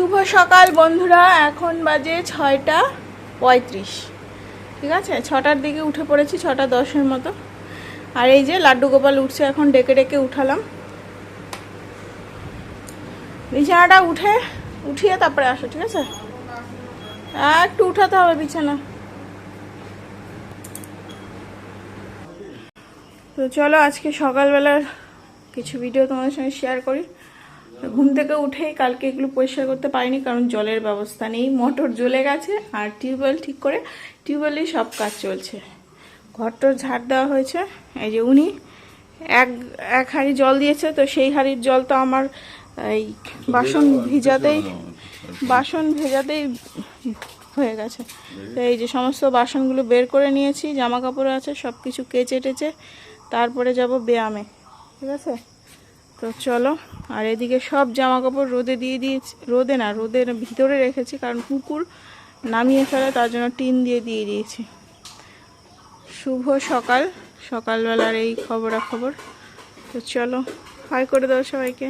শুভ সকাল বন্ধুরা, এখন বাজে ছয়টা পঁয়ত্রিশ। ঠিক আছে? ছটার দিকে উঠে পড়েছি, ছটা দশের মতো। আর এই যে লাড্ডু গোপাল উঠছে, এখন ডেকে ডেকে উঠালাম। বিছানাটা উঠে, উঠিয়ে তারপরে আসো, ঠিক আছে? একটু উঠাতে হবে বিছানা। তো চলো, আজকে সকালবেলার কিছু ভিডিও তোমাদের সঙ্গে শেয়ার করি। ঘুম থেকে উঠেই কালকে এগুলো পরিষ্কার করতে পারিনি, কারণ জলের ব্যবস্থা নেই। মোটর জ্বলে গেছে আর টিউবওয়েল ঠিক করে টিউবওয়েলেই সব কাজ চলছে। ঘরটোর ঝাড় দেওয়া হয়েছে। এই যে উনি এক এক হাঁড়ি জল দিয়েছে, তো সেই হাঁড়ির জল তো আমার এই বাসন ভিজাতেই, বাসন ভেজাতেই হয়ে গেছে। তো এই যে সমস্ত বাসনগুলো বের করে নিয়েছি জামা কাপড় আছে সব কিছু কেচে টেচে, তারপরে যাব ব্যায়ামে। ঠিক আছে? তো চলো, আর এদিকে সব জামা কাপড় রোদে দিয়ে দিয়েছি, রোদে না, রোদের ভিতরে রেখেছি, কারণ কুকুর নামিয়ে ফেলে, তার জন্য টিন দিয়ে দিয়ে দিয়েছি। শুভ সকাল, সকালবেলার এই খবরাখবর। তো চলো, হাই করে দাও সবাইকে।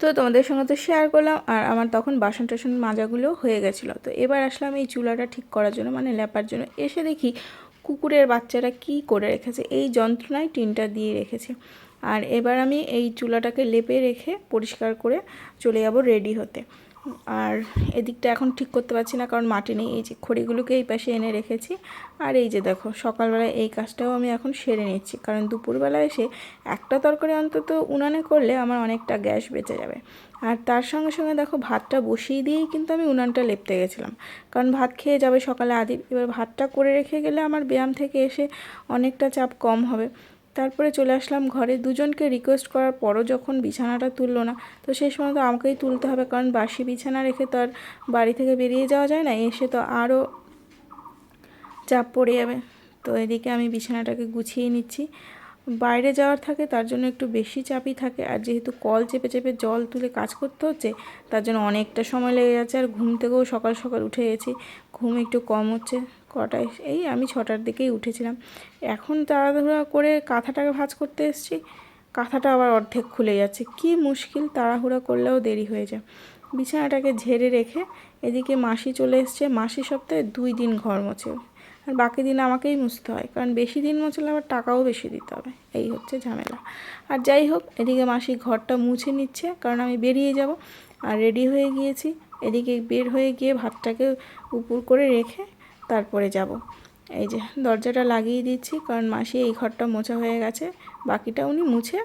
তো তোমাদের সঙ্গে তো শেয়ার করলাম, আর আমার তখন বাসন টাসন মাজাগুলো হয়ে গেছিল। তো এবার আসলাম এই চুলাটা ঠিক করার জন্য মানে লেপার জন্য। এসে দেখি কুকুরের বাচ্চারা কি করে রেখেছে? এই যন্ত্রণায় টিনটা দিয়ে রেখেছে। আর এবার আমি এই চুলাটাকে লেপে রেখে পরিষ্কার করে চলে যাব রেডি হতে। আর এদিকটা এখন ঠিক করতে পারছি না কারণ মাটি নেই। এই যে খড়িগুলোকে এই পাশে এনে রেখেছি। আর এই যে দেখো, সকালবেলায় এই কাজটাও আমি এখন সেরে নিচ্ছি। কারণ দুপুরবেলা এসে একটা তরকারি অন্তত উনানে করলে আমার অনেকটা গ্যাস বেঁচে যাবে। আর তার সঙ্গে সঙ্গে দেখো, ভাতটা বসিয়ে দিয়েই কিন্তু আমি উনানটা লেপতে গেছিলাম। কারণ ভাত খেয়ে যাবে সকালে আদি এবার ভাতটা করে রেখে গেলে আমার ব্যায়াম থেকে এসে অনেকটা চাপ কম হবে। তারপরে চলে আসলাম ঘরে। দুজনকে রিকোয়েস্ট করার পরও যখন বিছানাটা তুললো না, তো সেই সময় তো আমাকেই তুলতে হবে, কারণ বাসি বিছানা রেখে তো আর বাড়ি থেকে বেরিয়ে যাওয়া যায় না, এসে তো আরও চাপ পড়ে যাবে। তো এদিকে আমি বিছানাটাকে গুছিয়ে নিচ্ছি। বাইরে যাওয়ার থাকে, তার জন্য একটু বেশি চাপই থাকে। আর যেহেতু কল চেপে চেপে জল তুলে কাজ করতে হচ্ছে, তার জন্য অনেকটা সময় লেগে যাচ্ছে আর ঘুম থেকেও সকাল সকাল উঠে গেছি। ঘুম একটু কম হচ্ছে কটায় এই আমি ছটার দিকেই উঠেছিলাম। এখন তাড়াহুড়া করে কাঁথাটাকে ভাঁজ করতে এসেছি। কাঁথাটা আবার অর্ধেক খুলে যাচ্ছে। কি মুশকিল, তাড়াহুড়া করলেও দেরি হয়ে যায়। বিছানাটাকে ঝেড়ে রেখে এদিকে মাসি চলে এসছে। মাসি সপ্তাহে দুই দিন ঘর মোছে। আর বাকি দিন আমাকেই মুছতে হয়। কারণ বেশি দিন মুছলে আবার টাকাও বেশি দিতে হবে। এই হচ্ছে ঝামেলা। আর যাই হোক, এদিকে মাসি ঘরটা মুছে নিচ্ছে, কারণ আমি বেরিয়ে যাব। আর রেডি হয়ে গিয়েছি। এদিকে বের হয়ে গিয়ে ভাতটাকে উপর করে রেখে তারপরে যাব। এই যে দরজাটা লাগিয়ে দিচ্ছি, কারণ মাসি এই ঘরটা মোছা হয়ে গেছে। বাকিটা উনি মুছে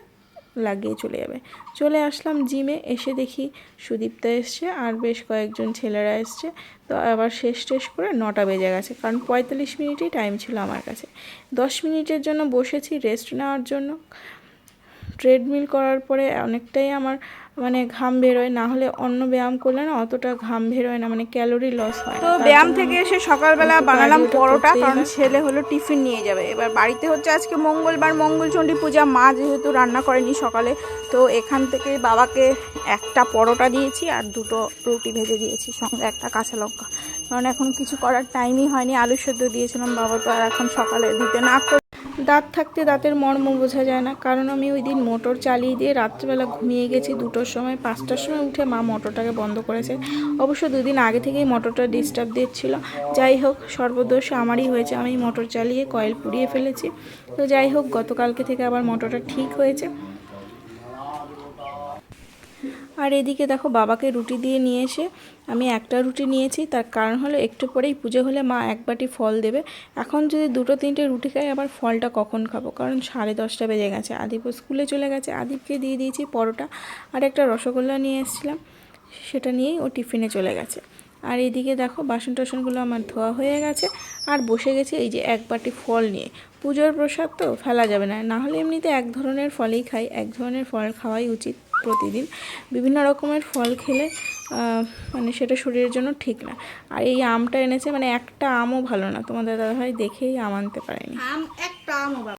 লাগিয়ে চলে যাবে। চলে আসলাম জিমে এসে দেখি সুদীপ্তা এসছে আর বেশ কয়েকজন ছেলেরা এসছে। তো আবার শেষ টেস করে নটা বেজে গেছে, কারণ পঁয়তাল্লিশ মিনিটই টাইম ছিল আমার কাছে। দশ মিনিটের জন্য বসেছি রেস্ট নেওয়ার জন্য। ট্রেডমিল করার পরে অনেকটাই আমার মানে ঘাম বেরোয় না হলে অন্য ব্যায়াম করলে না অতটা ঘাম বেরোয় না মানে ক্যালোরি লস হয়। তো ব্যায়াম থেকে এসে সকালবেলা বানালাম পরোটা কারণ ছেলে হলো টিফিন নিয়ে যাবে। এবার বাড়িতে হচ্ছে আজকে মঙ্গলবার মঙ্গলচণ্ডী পূজা মা যেহেতু রান্না করেনি সকালে তো এখান থেকে বাবাকে একটা পরোটা দিয়েছি আর দুটো রুটি ভেজে দিয়েছি সঙ্গে একটা কাঁচা লঙ্কা। কারণ এখন কিছু করার টাইমই হয়নি আলু সেদ্ধ দিয়েছিলাম বাবা তো আর এখন সকালে দিতে না দাঁত থাকতে দাঁতের মর্ম বোঝা যায় না। কারণ আমি ওই দিন মোটর চালিয়ে দিয়ে রাত্রিবেলা ঘুমিয়ে গেছি, দুটোর সময়, পাঁচটার সময় উঠে মা মোটরটাকে বন্ধ করেছে। অবশ্য দুদিন আগে থেকেই মোটরটা ডিস্টার্ব দিচ্ছিল। যাই হোক, সর্বদোষ আমারই হয়েছে। আমি মোটর চালিয়ে কয়েল পুড়িয়ে ফেলেছি। তো যাই হোক, গতকালকে থেকে আবার মোটরটা ঠিক হয়েছে। আর এদিকে দেখো বাবাকে রুটি দিয়ে নিয়ে এসে আমি একটা রুটি নিয়েছি। তার কারণ হলো একটু পরেই পুজো হলে মা এক বাটি ফল দেবে। এখন যদি দুটো তিনটে রুটি খাই, আবার ফলটা কখন খাব? কারণ সাড়ে দশটা বেজে গেছে। আদিপ স্কুলে চলে গেছে। আদিপকে দিয়ে দিয়েছি পরোটা। আর একটা রসগোল্লা নিয়ে এসেছিলাম। সেটা নিয়েই ও টিফিনে চলে গেছে। আর এদিকে দেখো বাসন টাসনগুলো আমার ধোয়া হয়ে গেছে। আর বসে গেছে এই যে এক বাটি ফল নিয়ে। পুজোর প্রসাদ তো ফেলা যাবে না না হলে এমনিতে এক ধরনের ফলই খাই, এক ধরনের ফল খাওয়াই উচিত প্রতিদিন। বিভিন্ন রকমের ফল খেলে মানে সেটা শরীরের জন্য ঠিক না। আর এই আমটা এনেছে মানে একটা আমও ভালো না। তোমাদের দাদাভাই দেখেই আম আনতে পারেনি। আম, একটা আমও